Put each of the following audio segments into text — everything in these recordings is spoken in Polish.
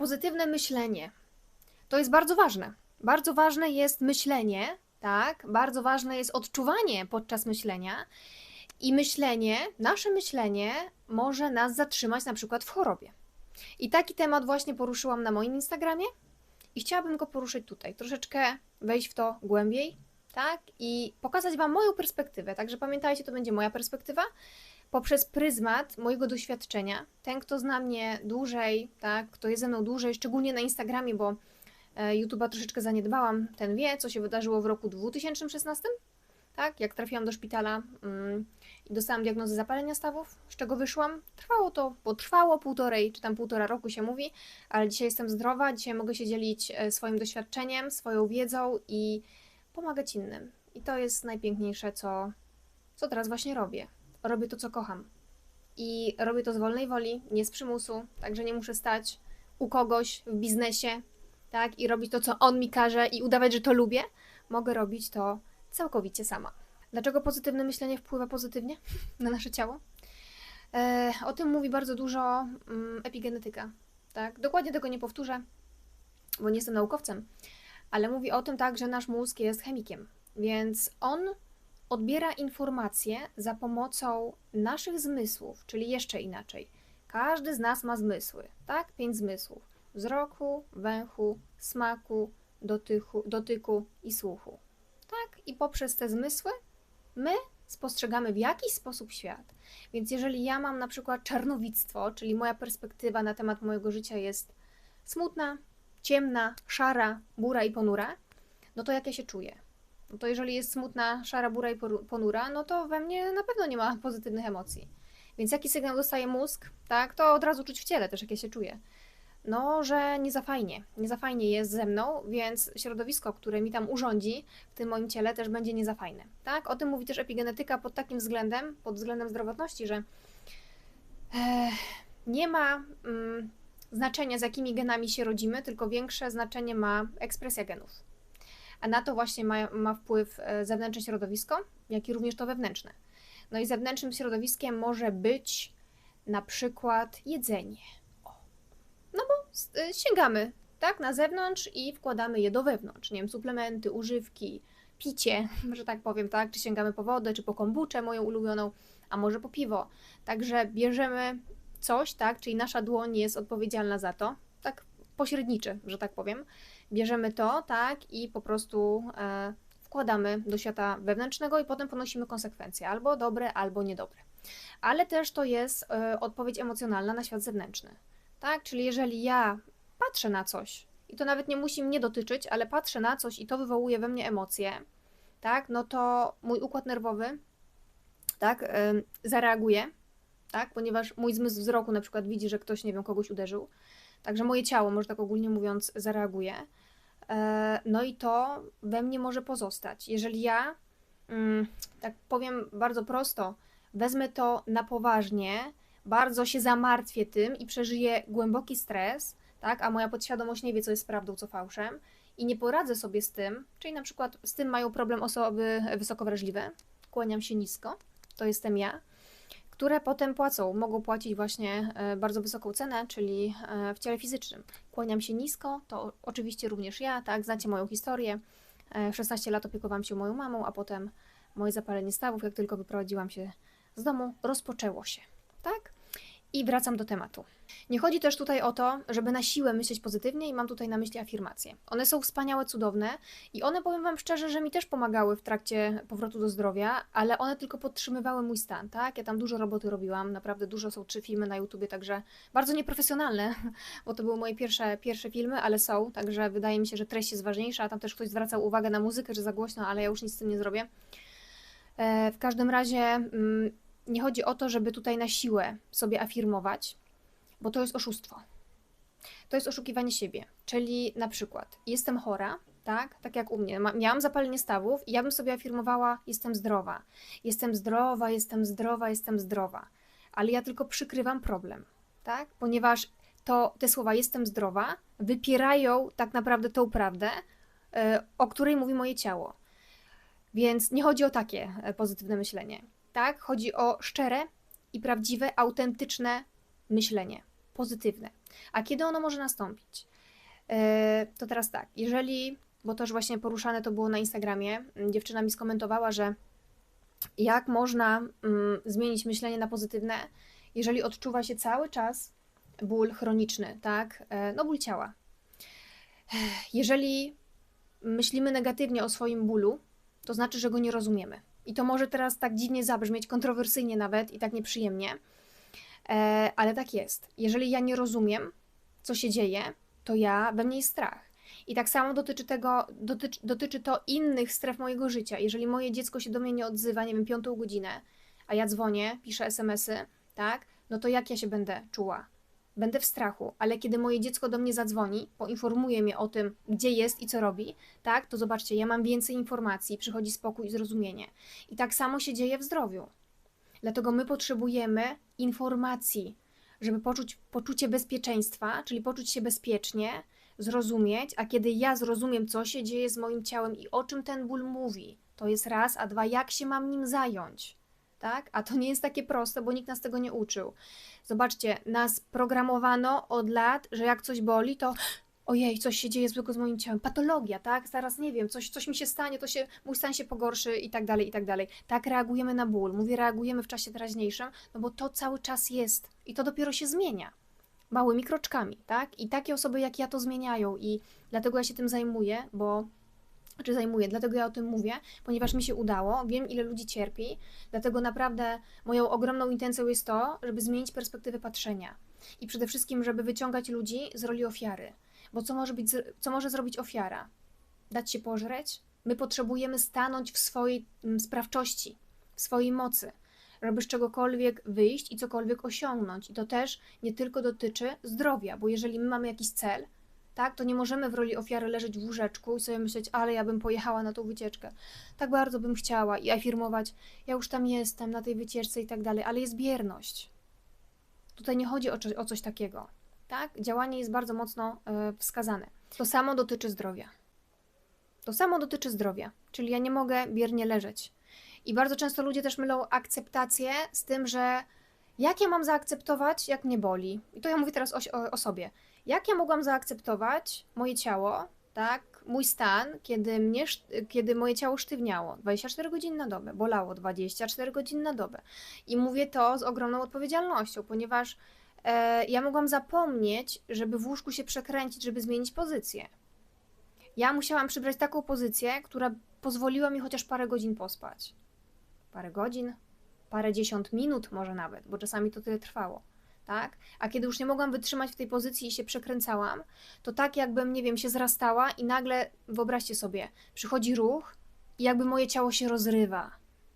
Pozytywne myślenie. To jest bardzo ważne. Bardzo ważne jest myślenie, tak? Bardzo ważne jest odczuwanie podczas myślenia. I myślenie, nasze myślenie może nas zatrzymać na przykład w chorobie. I taki temat właśnie poruszyłam na moim Instagramie i chciałabym go poruszyć tutaj, troszeczkę wejść w to głębiej, tak? I pokazać Wam moją perspektywę. Także pamiętajcie, to będzie moja perspektywa poprzez pryzmat mojego doświadczenia. Ten, kto zna mnie dłużej, tak? Kto jest ze mną dłużej, szczególnie na Instagramie, bo e, YouTube'a troszeczkę zaniedbałam, ten wie, co się wydarzyło w roku 2016, tak? Jak trafiłam do szpitala mm, i dostałam diagnozę zapalenia stawów, z czego wyszłam. Trwało to, potrwało półtorej, czy tam półtora roku się mówi, ale dzisiaj jestem zdrowa, dzisiaj mogę się dzielić e, swoim doświadczeniem, swoją wiedzą i pomagać innym. I to jest najpiękniejsze, co, co teraz właśnie robię. Robię to, co kocham. I robię to z wolnej woli, nie z przymusu, także nie muszę stać u kogoś w biznesie, tak, i robić to, co on mi każe i udawać, że to lubię. Mogę robić to całkowicie sama. Dlaczego pozytywne myślenie wpływa pozytywnie na nasze ciało? E, o tym mówi bardzo dużo mm, epigenetyka. Tak? Dokładnie tego nie powtórzę, bo nie jestem naukowcem, ale mówi o tym tak, że nasz mózg jest chemikiem, więc on odbiera informacje za pomocą naszych zmysłów, czyli jeszcze inaczej. Każdy z nas ma zmysły, tak? Pięć zmysłów: wzroku, węchu, smaku, dotyku, dotyku i słuchu. Tak? I poprzez te zmysły my spostrzegamy w jakiś sposób świat. Więc jeżeli ja mam na przykład czarnowictwo, czyli moja perspektywa na temat mojego życia jest smutna, ciemna, szara, bura i ponura, no to jak ja się czuję? No to jeżeli jest smutna, szara, bura i ponura, no to we mnie na pewno nie ma pozytywnych emocji. Więc jaki sygnał dostaje mózg, tak, to od razu czuć w ciele też, jak ja się czuję. No, że nie za fajnie, nie za fajnie jest ze mną, więc środowisko, które mi tam urządzi w tym moim ciele też będzie nie za fajne, tak? O tym mówi też epigenetyka pod takim względem, pod względem zdrowotności, że e, nie ma mm, znaczenia, z jakimi genami się rodzimy, tylko większe znaczenie ma ekspresja genów. A na to właśnie ma, ma wpływ e, zewnętrzne środowisko, jak i również to wewnętrzne. No i zewnętrznym środowiskiem może być na przykład jedzenie. O. No bo y, sięgamy tak na zewnątrz i wkładamy je do wewnątrz. Nie wiem, suplementy, używki, picie, że tak powiem, tak? Czy sięgamy po wodę, czy po kombuczę moją ulubioną, a może po piwo. Także bierzemy coś, tak? Czyli nasza dłoń jest odpowiedzialna za to, pośredniczy, że tak powiem. Bierzemy to, tak? I po prostu e, wkładamy do świata wewnętrznego i potem ponosimy konsekwencje, albo dobre, albo niedobre. Ale też to jest e, odpowiedź emocjonalna na świat zewnętrzny. Tak? Czyli jeżeli ja patrzę na coś, i to nawet nie musi mnie dotyczyć, ale patrzę na coś i to wywołuje we mnie emocje, tak? No to mój układ nerwowy, tak, em, zareaguje, tak? Ponieważ mój zmysł wzroku na przykład widzi, że ktoś, nie wiem, kogoś uderzył. Także moje ciało, może tak ogólnie mówiąc, zareaguje. E, No i to we mnie może pozostać. Jeżeli ja, mm, tak powiem bardzo prosto, wezmę to na poważnie, bardzo się zamartwię tym i przeżyję głęboki stres, tak, a moja podświadomość nie wie, co jest prawdą, co fałszem, i nie poradzę sobie z tym, czyli na przykład z tym mają problem osoby wysoko wrażliwe, kłaniam się nisko, to jestem ja, które potem płacą, mogą płacić właśnie e, bardzo wysoką cenę, czyli e, w ciele fizycznym. Kłaniam się nisko, to oczywiście również ja, tak, znacie moją historię. E, W 16 lat opiekowałam się moją mamą, a potem moje zapalenie stawów, jak tylko wyprowadziłam się z domu, rozpoczęło się, tak? I wracam do tematu. Nie chodzi też tutaj o to, żeby na siłę myśleć pozytywnie i mam tutaj na myśli afirmacje. One są wspaniałe, cudowne i one, powiem Wam szczerze, że mi też pomagały w trakcie powrotu do zdrowia, ale one tylko podtrzymywały mój stan, tak? Ja tam dużo roboty robiłam, naprawdę dużo są trzy filmy na YouTubie, także bardzo nieprofesjonalne, bo to były moje pierwsze, pierwsze filmy, ale są, także wydaje mi się, że treść jest ważniejsza, tam też ktoś zwracał uwagę na muzykę, że za głośno, ale ja już nic z tym nie zrobię. E, W każdym razie mm, nie chodzi o to, żeby tutaj na siłę sobie afirmować, bo to jest oszustwo. To jest oszukiwanie siebie. Czyli na przykład jestem chora, tak? Tak jak u mnie. Miałam zapalenie stawów i ja bym sobie afirmowała: jestem zdrowa. Jestem zdrowa, jestem zdrowa, jestem zdrowa. Ale ja tylko przykrywam problem, tak? Ponieważ to te słowa jestem zdrowa wypierają tak naprawdę tą prawdę, e, o której mówi moje ciało. Więc nie chodzi o takie e, pozytywne myślenie, tak? Chodzi o szczere i prawdziwe, autentyczne myślenie, pozytywne. A kiedy ono może nastąpić? E, To teraz tak, jeżeli, bo też właśnie poruszane to było na Instagramie, dziewczyna mi skomentowała, że jak można mm, zmienić myślenie na pozytywne, jeżeli odczuwa się cały czas ból chroniczny, tak? E, No ból ciała. Ech, Jeżeli myślimy negatywnie o swoim bólu, to znaczy, że go nie rozumiemy. I to może teraz tak dziwnie zabrzmieć, kontrowersyjnie nawet i tak nieprzyjemnie, e, ale tak jest. Jeżeli ja nie rozumiem, co się dzieje, to ja we mnie jest strach. I tak samo dotyczy tego, dotyczy, dotyczy to innych stref mojego życia. Jeżeli moje dziecko się do mnie nie odzywa, nie wiem, piątą godzinę, a ja dzwonię, piszę SMS-y, tak, no to jak ja się będę czuła? Będę w strachu, ale kiedy moje dziecko do mnie zadzwoni, poinformuje mnie o tym, gdzie jest i co robi, tak, to zobaczcie, ja mam więcej informacji, przychodzi spokój i zrozumienie. I tak samo się dzieje w zdrowiu. Dlatego my potrzebujemy informacji, żeby poczuć poczucie bezpieczeństwa, czyli poczuć się bezpiecznie, zrozumieć, a kiedy ja zrozumiem, co się dzieje z moim ciałem i o czym ten ból mówi, to jest raz, a dwa, jak się mam nim zająć. Tak? A to nie jest takie proste, bo nikt nas tego nie uczył. Zobaczcie, nas programowano od lat, że jak coś boli, to ojej, coś się dzieje złego z moim ciałem, patologia, tak? Zaraz nie wiem, coś, coś mi się stanie, to się, mój stan się pogorszy i tak dalej, i tak dalej. Tak reagujemy na ból. Mówię, reagujemy w czasie teraźniejszym, no bo to cały czas jest i to dopiero się zmienia. Małymi kroczkami, tak? I takie osoby jak ja to zmieniają i dlatego ja się tym zajmuję, bo czy zajmuję, dlatego ja o tym mówię, ponieważ mi się udało, wiem ile ludzi cierpi, dlatego naprawdę moją ogromną intencją jest to, żeby zmienić perspektywę patrzenia i przede wszystkim, żeby wyciągać ludzi z roli ofiary. Bo co może, być, co może zrobić ofiara? Dać się pożreć? My potrzebujemy stanąć w swojej mm, sprawczości, w swojej mocy, żeby z czegokolwiek wyjść i cokolwiek osiągnąć. I to też nie tylko dotyczy zdrowia, bo jeżeli my mamy jakiś cel, tak, to nie możemy w roli ofiary leżeć w łóżeczku i sobie myśleć, ale ja bym pojechała na tą wycieczkę. Tak bardzo bym chciała i afirmować, ja już tam jestem na tej wycieczce i tak dalej, ale jest bierność. Tutaj nie chodzi o, o coś takiego. Tak? Działanie jest bardzo mocno e, wskazane. To samo dotyczy zdrowia. To samo dotyczy zdrowia, czyli ja nie mogę biernie leżeć. I bardzo często ludzie też mylą akceptację z tym, że jak ja mam zaakceptować, jak mnie boli. I to ja mówię teraz o, o, o sobie. Jak ja mogłam zaakceptować moje ciało, tak, mój stan, kiedy, mnie, kiedy moje ciało sztywniało 24 godziny na dobę, bolało 24 godziny na dobę. I mówię to z ogromną odpowiedzialnością, ponieważ e, ja mogłam zapomnieć, żeby w łóżku się przekręcić, żeby zmienić pozycję. Ja musiałam przybrać taką pozycję, która pozwoliła mi chociaż parę godzin pospać. Parę godzin, parę dziesiąt minut może nawet, bo czasami to tyle trwało. Tak? A kiedy już nie mogłam wytrzymać w tej pozycji i się przekręcałam, to tak jakbym, nie wiem, się zrastała i nagle, wyobraźcie sobie, przychodzi ruch i jakby moje ciało się rozrywa,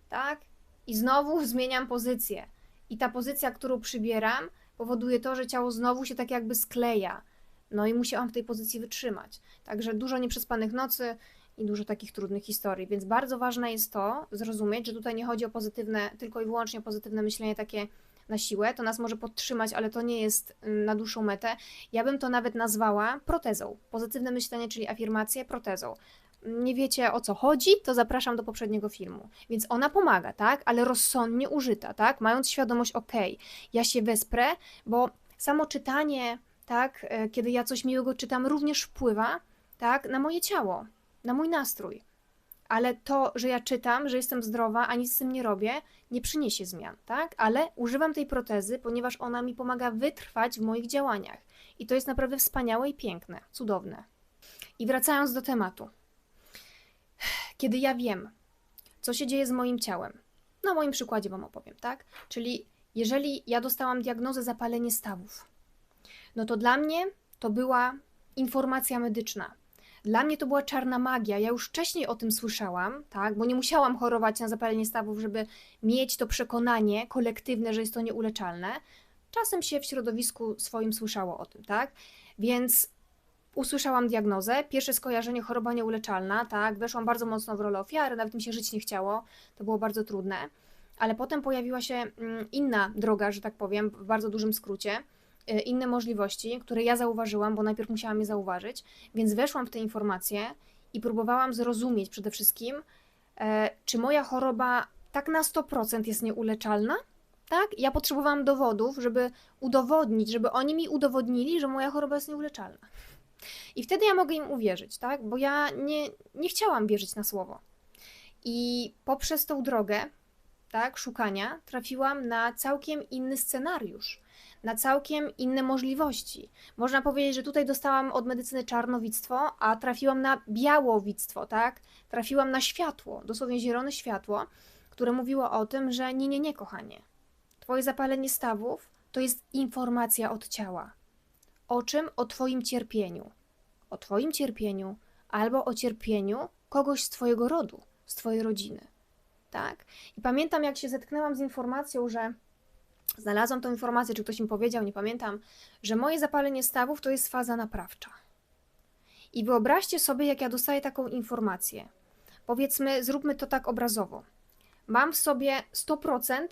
tak? I znowu zmieniam pozycję. I ta pozycja, którą przybieram, powoduje to, że ciało znowu się tak jakby skleja. No i musiałam w tej pozycji wytrzymać. Także dużo nieprzespanych nocy i dużo takich trudnych historii. Więc bardzo ważne jest to, zrozumieć, że tutaj nie chodzi o pozytywne, tylko i wyłącznie o pozytywne myślenie takie na siłę. To nas może podtrzymać, ale to nie jest mm, na dłuższą metę. Ja bym to nawet nazwała protezą. Pozytywne myślenie, czyli afirmację, protezą. Nie wiecie o co chodzi, to zapraszam do poprzedniego filmu. Więc ona pomaga, tak? Ale rozsądnie użyta, tak? Mając świadomość, ok, ja się wesprę, bo samo czytanie, tak, e, kiedy ja coś miłego czytam, również wpływa, tak, na moje ciało, na mój nastrój. Ale to, że ja czytam, że jestem zdrowa, a nic z tym nie robię, nie przyniesie zmian, tak? Ale używam tej protezy, ponieważ ona mi pomaga wytrwać w moich działaniach. I to jest naprawdę wspaniałe i piękne, cudowne. I wracając do tematu. Kiedy ja wiem, co się dzieje z moim ciałem, na moim przykładzie Wam opowiem, tak? Czyli jeżeli ja dostałam diagnozę zapalenie stawów, no to dla mnie to była informacja medyczna. Dla mnie to była czarna magia. Ja już wcześniej o tym słyszałam, tak? Bo nie musiałam chorować na zapalenie stawów, żeby mieć to przekonanie kolektywne, że jest to nieuleczalne. Czasem się w środowisku swoim słyszało o tym, tak? Więc usłyszałam diagnozę, pierwsze skojarzenie choroba nieuleczalna, tak? Weszłam bardzo mocno w rolę ofiary, nawet mi się żyć nie chciało. To było bardzo trudne. Ale potem pojawiła się mm, inna droga, że tak powiem, w bardzo dużym skrócie inne możliwości, które ja zauważyłam, bo najpierw musiałam je zauważyć, więc weszłam w te informacje i próbowałam zrozumieć przede wszystkim, e, czy moja choroba tak na 100% jest nieuleczalna, Tak? Ja potrzebowałam dowodów, żeby udowodnić, żeby oni mi udowodnili, że moja choroba jest nieuleczalna. I wtedy ja mogę im uwierzyć, tak? Bo ja nie, nie chciałam wierzyć na słowo. I poprzez tą drogę, tak, szukania, trafiłam na całkiem inny scenariusz, na całkiem inne możliwości. Można powiedzieć, że tutaj dostałam od medycyny czarnowictwo, a trafiłam na białowictwo, tak? Trafiłam na światło, dosłownie zielone światło, które mówiło o tym, że nie, nie, nie, kochanie. Twoje zapalenie stawów to jest informacja od ciała. O czym? O Twoim cierpieniu. O Twoim cierpieniu albo o cierpieniu kogoś z Twojego rodu, z Twojej rodziny. Tak? I pamiętam, jak się zetknęłam z informacją, że znalazłam tą informację, czy ktoś mi powiedział, nie pamiętam, że moje zapalenie stawów to jest faza naprawcza. I wyobraźcie sobie, jak ja dostaję taką informację. Powiedzmy, zróbmy to tak obrazowo. Mam w sobie 100%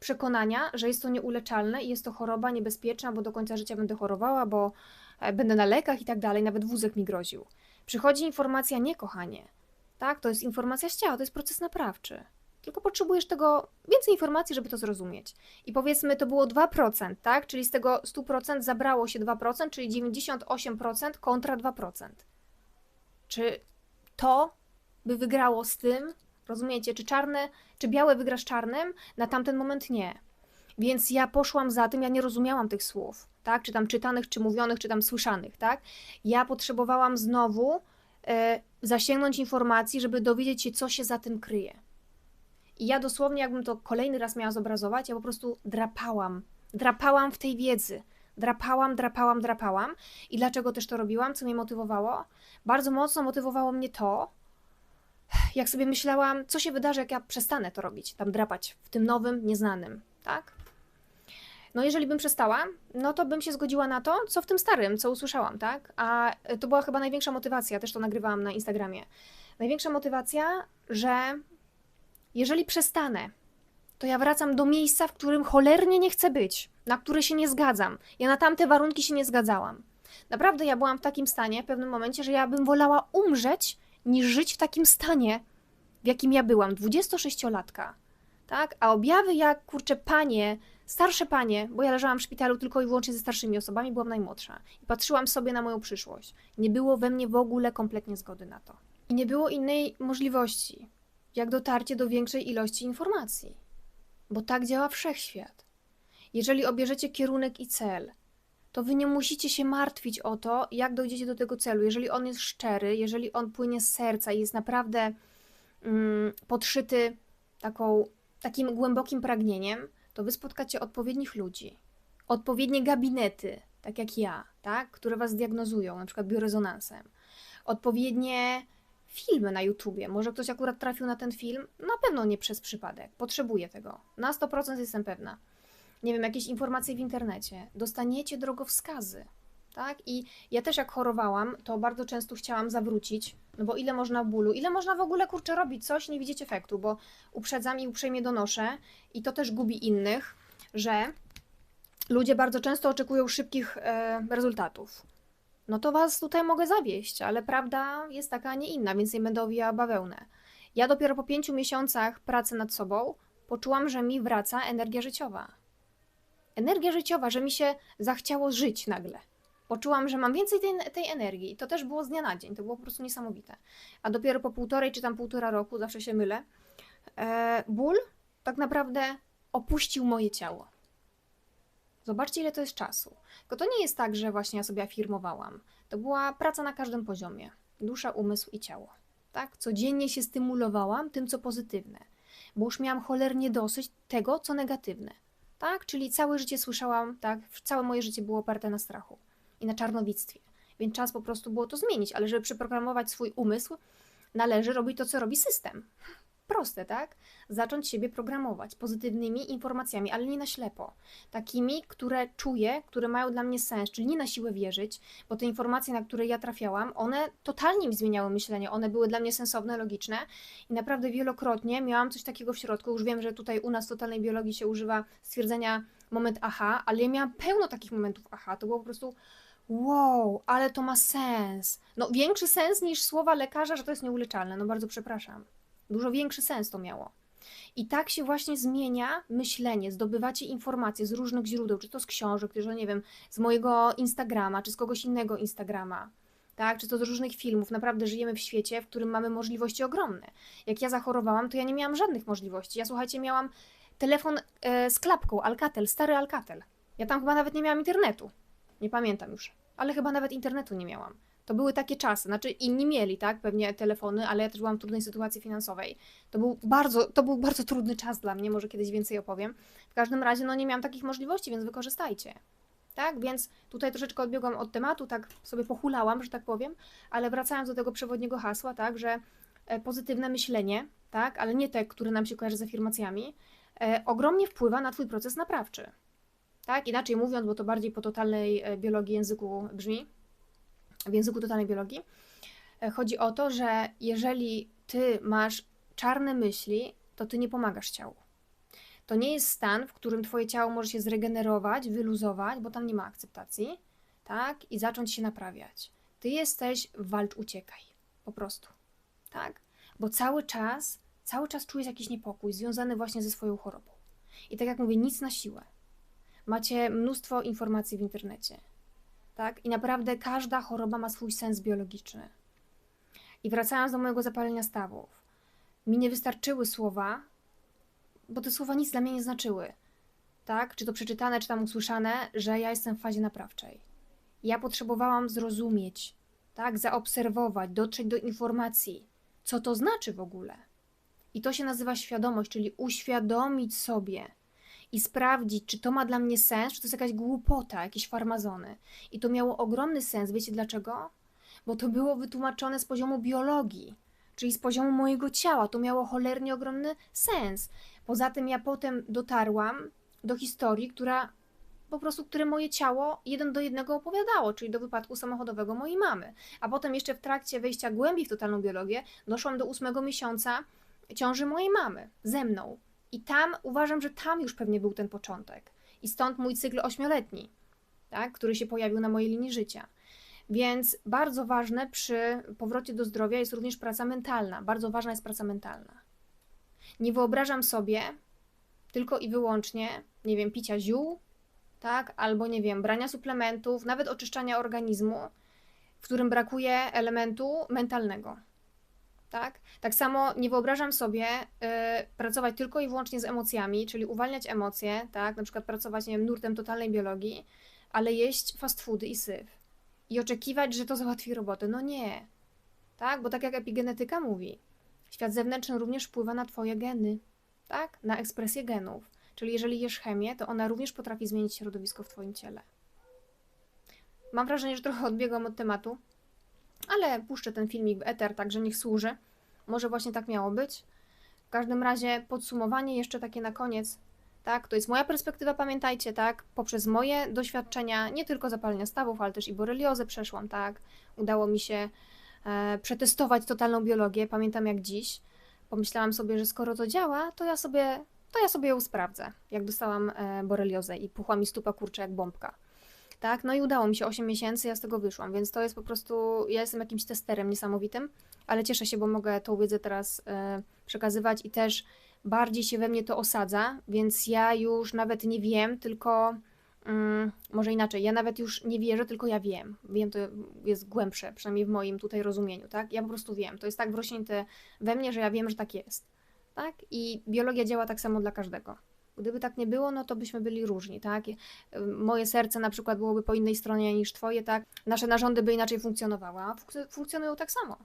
przekonania, że jest to nieuleczalne i jest to choroba niebezpieczna, bo do końca życia będę chorowała, bo e, będę na lekach i tak dalej, nawet wózek mi groził. Przychodzi informacja, nie kochanie. Tak, to jest informacja z ciała, to jest proces naprawczy. Tylko potrzebujesz tego więcej informacji, żeby to zrozumieć. I powiedzmy, to było 2%, tak? Czyli z tego 100% zabrało się 2%, czyli 98% kontra 2%. Czy to by wygrało z tym, rozumiecie, czy czarne, czy białe wygrasz czarnym? Na tamten moment nie. Więc ja poszłam za tym, ja nie rozumiałam tych słów, tak? Czy tam czytanych, czy mówionych, czy tam słyszanych, tak? Ja potrzebowałam znowu e, zasięgnąć informacji, żeby dowiedzieć się, co się za tym kryje. I ja dosłownie, jakbym to kolejny raz miała zobrazować, ja po prostu drapałam. Drapałam w tej wiedzy. Drapałam, drapałam, drapałam. I dlaczego też to robiłam? Co mnie motywowało? Bardzo mocno motywowało mnie to, jak sobie myślałam, co się wydarzy, jak ja przestanę to robić, tam drapać w tym nowym, nieznanym, tak? No jeżeli bym przestała, no to bym się zgodziła na to, co w tym starym, co usłyszałam, tak? A to była chyba największa motywacja, też to nagrywałam na Instagramie. Największa motywacja, że jeżeli przestanę, to ja wracam do miejsca, w którym cholernie nie chcę być, na które się nie zgadzam. Ja na tamte warunki się nie zgadzałam. Naprawdę ja byłam w takim stanie w pewnym momencie, że ja bym wolała umrzeć, niż żyć w takim stanie, w jakim ja byłam, 26-latka. Tak? A objawy jak, kurczę, panie, starsze panie, bo ja leżałam w szpitalu tylko i wyłącznie ze starszymi osobami, byłam najmłodsza. I patrzyłam sobie na moją przyszłość. Nie było we mnie w ogóle kompletnie zgody na to. I nie było innej możliwości, jak dotarcie do większej ilości informacji. Bo tak działa wszechświat. Jeżeli obierzecie kierunek i cel, to wy nie musicie się martwić o to, jak dojdziecie do tego celu. Jeżeli on jest szczery, jeżeli on płynie z serca i jest naprawdę mm, podszyty taką, takim głębokim pragnieniem, to wy spotkacie odpowiednich ludzi, odpowiednie gabinety, tak jak ja, tak, które was diagnozują, na przykład biorezonansem, odpowiednie filmy na YouTubie. Może ktoś akurat trafił na ten film? Na pewno nie przez przypadek. Potrzebuje tego. Na 100% jestem pewna nie wiem, jakieś informacje w internecie, dostaniecie drogowskazy. Tak? I ja też jak chorowałam, to bardzo często chciałam zawrócić, no bo ile można bólu, ile można w ogóle kurczę robić coś, nie widzieć efektu, bo uprzedzam i uprzejmie donoszę i to też gubi innych, że ludzie bardzo często oczekują szybkich e, rezultatów. No to was tutaj mogę zawieść, ale prawda jest taka, a nie inna, więc nie będę owijała bawełnę. Ja dopiero po pięciu miesiącach pracy nad sobą poczułam, że mi wraca energia życiowa energia życiowa, że mi się zachciało żyć nagle. Poczułam, że mam więcej tej, tej energii. To też było z dnia na dzień. To było po prostu niesamowite. A dopiero po półtorej czy tam półtora roku, zawsze się mylę, e, ból tak naprawdę opuścił moje ciało. Zobaczcie, ile to jest czasu. Tylko to nie jest tak, że właśnie ja sobie afirmowałam. To była praca na każdym poziomie. Dusza, umysł i ciało. Tak? Codziennie się stymulowałam tym, co pozytywne. Bo już miałam cholernie dosyć tego, co negatywne tak? Czyli całe życie słyszałam, tak? Całe moje życie było oparte na strachu i na czarnowictwie. Więc czas po prostu było to zmienić, ale żeby przeprogramować swój umysł, należy robić to, co robi system. Proste, tak? Zacząć siebie programować pozytywnymi informacjami, ale nie na ślepo. Takimi, które czuję, które mają dla mnie sens, czyli nie na siłę wierzyć, bo te informacje, na które ja trafiałam, one totalnie mi zmieniały myślenie. One były dla mnie sensowne, logiczne i naprawdę wielokrotnie miałam coś takiego w środku. Już wiem, że tutaj u nas w totalnej biologii się używa stwierdzenia moment aha, ale ja miałam pełno takich momentów aha. To było po prostu wow, ale to ma sens. No większy sens niż słowa lekarza, że to jest nieuleczalne. No bardzo przepraszam. Dużo większy sens to miało. I tak się właśnie zmienia myślenie. Zdobywacie informacje z różnych źródeł, czy to z książek, czy to, nie wiem, z mojego Instagrama, czy z kogoś innego Instagrama. Tak, czy to z różnych filmów. Naprawdę żyjemy w świecie, w którym mamy możliwości ogromne. Jak ja zachorowałam, to ja nie miałam żadnych możliwości. Ja słuchajcie, miałam telefon e, z klapką, Alcatel, stary Alcatel. Ja tam chyba nawet nie miałam internetu. Nie pamiętam już, ale chyba nawet internetu nie miałam. To były takie czasy, znaczy inni mieli, tak, pewnie telefony, ale ja też byłam w trudnej sytuacji finansowej. To był bardzo, to był bardzo trudny czas dla mnie, może kiedyś więcej opowiem. W każdym razie, no nie miałam takich możliwości, więc wykorzystajcie. Tak, więc tutaj troszeczkę odbiegłam od tematu, tak sobie pochulałam, że tak powiem, ale wracając do tego przewodniego hasła, tak, że e, pozytywne myślenie, tak, ale nie te, które nam się kojarzy z afirmacjami, e, ogromnie wpływa na Twój proces naprawczy. Tak, inaczej mówiąc, bo to bardziej po totalnej e, biologii języku brzmi, w języku totalnej biologii, e, chodzi o to, że jeżeli ty masz czarne myśli, to ty nie pomagasz ciału. To nie jest stan, w którym twoje ciało może się zregenerować, wyluzować, bo tam nie ma akceptacji, tak? I zacząć się naprawiać. Ty jesteś walcz, uciekaj. Po prostu. Tak? Bo cały czas, cały czas czujesz jakiś niepokój związany właśnie ze swoją chorobą. I tak jak mówię, nic na siłę. Macie mnóstwo informacji w internecie tak? I naprawdę każda choroba ma swój sens biologiczny. I wracając do mojego zapalenia stawów, mi nie wystarczyły słowa, bo te słowa nic dla mnie nie znaczyły, tak? Czy to przeczytane, czy tam usłyszane, że ja jestem w fazie naprawczej. Ja potrzebowałam zrozumieć, tak? Zaobserwować, dotrzeć do informacji, co to znaczy w ogóle. I to się nazywa świadomość, czyli uświadomić sobie, i sprawdzić, czy to ma dla mnie sens, czy to jest jakaś głupota, jakieś farmazony. I to miało ogromny sens. Wiecie dlaczego? Bo to było wytłumaczone z poziomu biologii, czyli z poziomu mojego ciała. To miało cholernie ogromny sens. Poza tym ja potem dotarłam do historii, która po prostu, które moje ciało jeden do jednego opowiadało, czyli do wypadku samochodowego mojej mamy. A potem jeszcze w trakcie wejścia głębiej w totalną biologię doszłam do ósmego miesiąca ciąży mojej mamy ze mną. I tam uważam, że tam już pewnie był ten początek. I stąd mój cykl ośmioletni, tak, który się pojawił na mojej linii życia. Więc bardzo ważne przy powrocie do zdrowia jest również praca mentalna. Bardzo ważna jest praca mentalna. Nie wyobrażam sobie tylko i wyłącznie, nie wiem, picia ziół, tak, albo nie wiem, brania suplementów, nawet oczyszczania organizmu, w którym brakuje elementu mentalnego tak? Tak samo nie wyobrażam sobie y, pracować tylko i wyłącznie z emocjami, czyli uwalniać emocje, tak? Na przykład pracować, nie wiem, nurtem totalnej biologii, ale jeść fast foody i syf. I oczekiwać, że to załatwi robotę. No nie. Tak? Bo tak jak epigenetyka mówi, świat zewnętrzny również wpływa na twoje geny, tak? Na ekspresję genów. Czyli jeżeli jesz chemię, to ona również potrafi zmienić środowisko w twoim ciele. Mam wrażenie, że trochę odbiegam od tematu, ale puszczę ten filmik w eter, także niech służy. Może właśnie tak miało być. W każdym razie podsumowanie jeszcze takie na koniec. Tak, to jest moja perspektywa, pamiętajcie, tak, poprzez moje doświadczenia, nie tylko zapalenia stawów, ale też i boreliozę przeszłam, tak. Udało mi się e, przetestować totalną biologię, pamiętam jak dziś. Pomyślałam sobie, że skoro to działa, to ja sobie, to ja sobie ją sprawdzę, jak dostałam e, boreliozę i puchła mi stupa kurczę jak bombka tak? No i udało mi się 8 miesięcy, ja z tego wyszłam, więc to jest po prostu, ja jestem jakimś testerem niesamowitym, ale cieszę się, bo mogę tą wiedzę teraz e, przekazywać i też bardziej się we mnie to osadza, więc ja już nawet nie wiem, tylko mm, może inaczej, ja nawet już nie wierzę, tylko ja wiem. Wiem, to jest głębsze, przynajmniej w moim tutaj rozumieniu, tak? Ja po prostu wiem. To jest tak wrośnięte we mnie, że ja wiem, że tak jest. Tak? I biologia działa tak samo dla każdego. Gdyby tak nie było, no to byśmy byli różni, tak? Moje serce na przykład byłoby po innej stronie niż twoje, tak? Nasze narządy by inaczej funkcjonowały, a funkcjonują tak samo.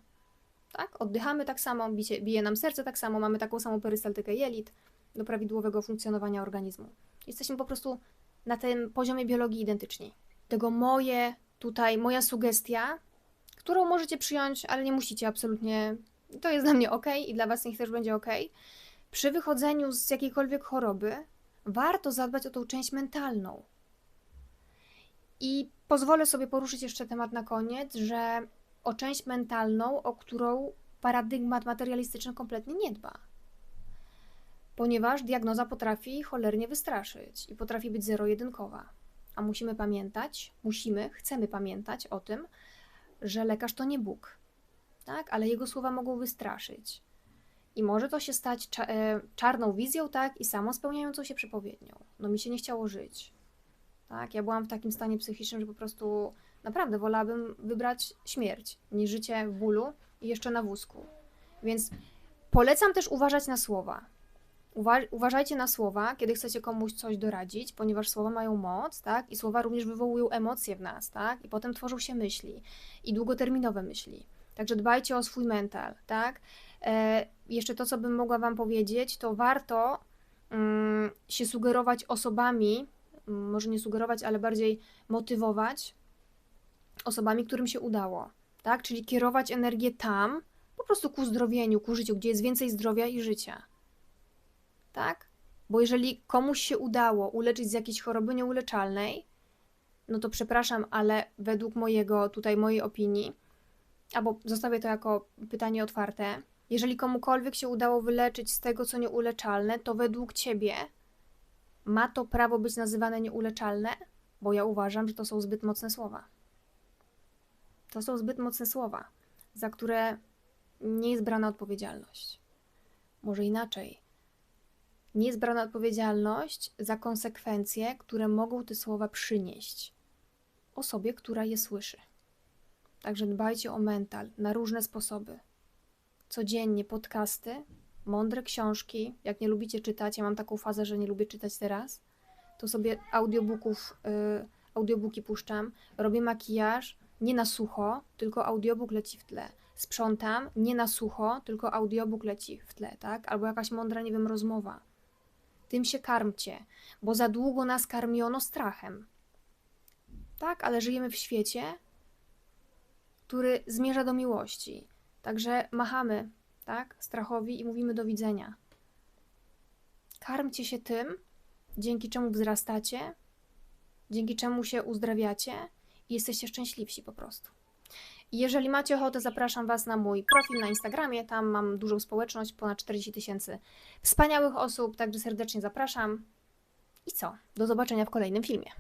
Tak? Oddychamy tak samo, bije, bije nam serce tak samo, mamy taką samą perystaltykę jelit do prawidłowego funkcjonowania organizmu. Jesteśmy po prostu na tym poziomie biologii identyczni. Tego moje tutaj, moja sugestia, którą możecie przyjąć, ale nie musicie absolutnie. To jest dla mnie ok i dla Was niech też będzie ok przy wychodzeniu z jakiejkolwiek choroby warto zadbać o tą część mentalną. I pozwolę sobie poruszyć jeszcze temat na koniec, że o część mentalną, o którą paradygmat materialistyczny kompletnie nie dba. Ponieważ diagnoza potrafi cholernie wystraszyć i potrafi być zero-jedynkowa. A musimy pamiętać, musimy, chcemy pamiętać o tym, że lekarz to nie Bóg, tak? ale jego słowa mogą wystraszyć I może to się stać e, czarną wizją, tak, i samo spełniającą się przepowiednią. No mi się nie chciało żyć. Tak, ja byłam w takim stanie psychicznym, że po prostu naprawdę wolałabym wybrać śmierć niż życie w bólu i jeszcze na wózku. Więc polecam też uważać na słowa. Uwa- uważajcie na słowa, kiedy chcecie komuś coś doradzić, ponieważ słowa mają moc, tak? I słowa również wywołują emocje w nas, tak? I potem tworzą się myśli i długoterminowe myśli. Także dbajcie o swój mental, tak? E, jeszcze to, co bym mogła Wam powiedzieć, to warto mm, się sugerować osobami, mm, może nie sugerować, ale bardziej motywować osobami, którym się udało, tak? Czyli kierować energię tam, po prostu ku zdrowieniu, ku życiu, gdzie jest więcej zdrowia i życia. Tak? Bo jeżeli komuś się udało uleczyć z jakiejś choroby nieuleczalnej, no to przepraszam, ale według mojego, tutaj mojej opinii, albo zostawię to jako pytanie otwarte, jeżeli komukolwiek się udało wyleczyć z tego, co nieuleczalne, to według ciebie ma to prawo być nazywane nieuleczalne? Bo ja uważam, że to są zbyt mocne słowa. To są zbyt mocne słowa, za które nie jest brana odpowiedzialność. Może inaczej. Nie jest brana odpowiedzialność za konsekwencje, które mogą te słowa przynieść osobie, która je słyszy. Także dbajcie o mental na różne sposoby. Codziennie podcasty, mądre książki. Jak nie lubicie czytać, ja mam taką fazę, że nie lubię czytać teraz, to sobie audiobooków, y, audiobooki puszczam. Robię makijaż, nie na sucho, tylko audiobook leci w tle. Sprzątam, nie na sucho, tylko audiobook leci w tle, tak? Albo jakaś mądra, nie wiem, rozmowa. Tym się karmcie, bo za długo nas karmiono strachem. Tak, ale żyjemy w świecie, który zmierza do miłości. Także machamy, tak, strachowi i mówimy do widzenia. Karmcie się tym, dzięki czemu wzrastacie, dzięki czemu się uzdrawiacie i jesteście szczęśliwsi po prostu. Jeżeli macie ochotę, zapraszam Was na mój profil na Instagramie. Tam mam dużą społeczność, ponad 40 tysięcy wspaniałych osób, także serdecznie zapraszam. I co? Do zobaczenia w kolejnym filmie.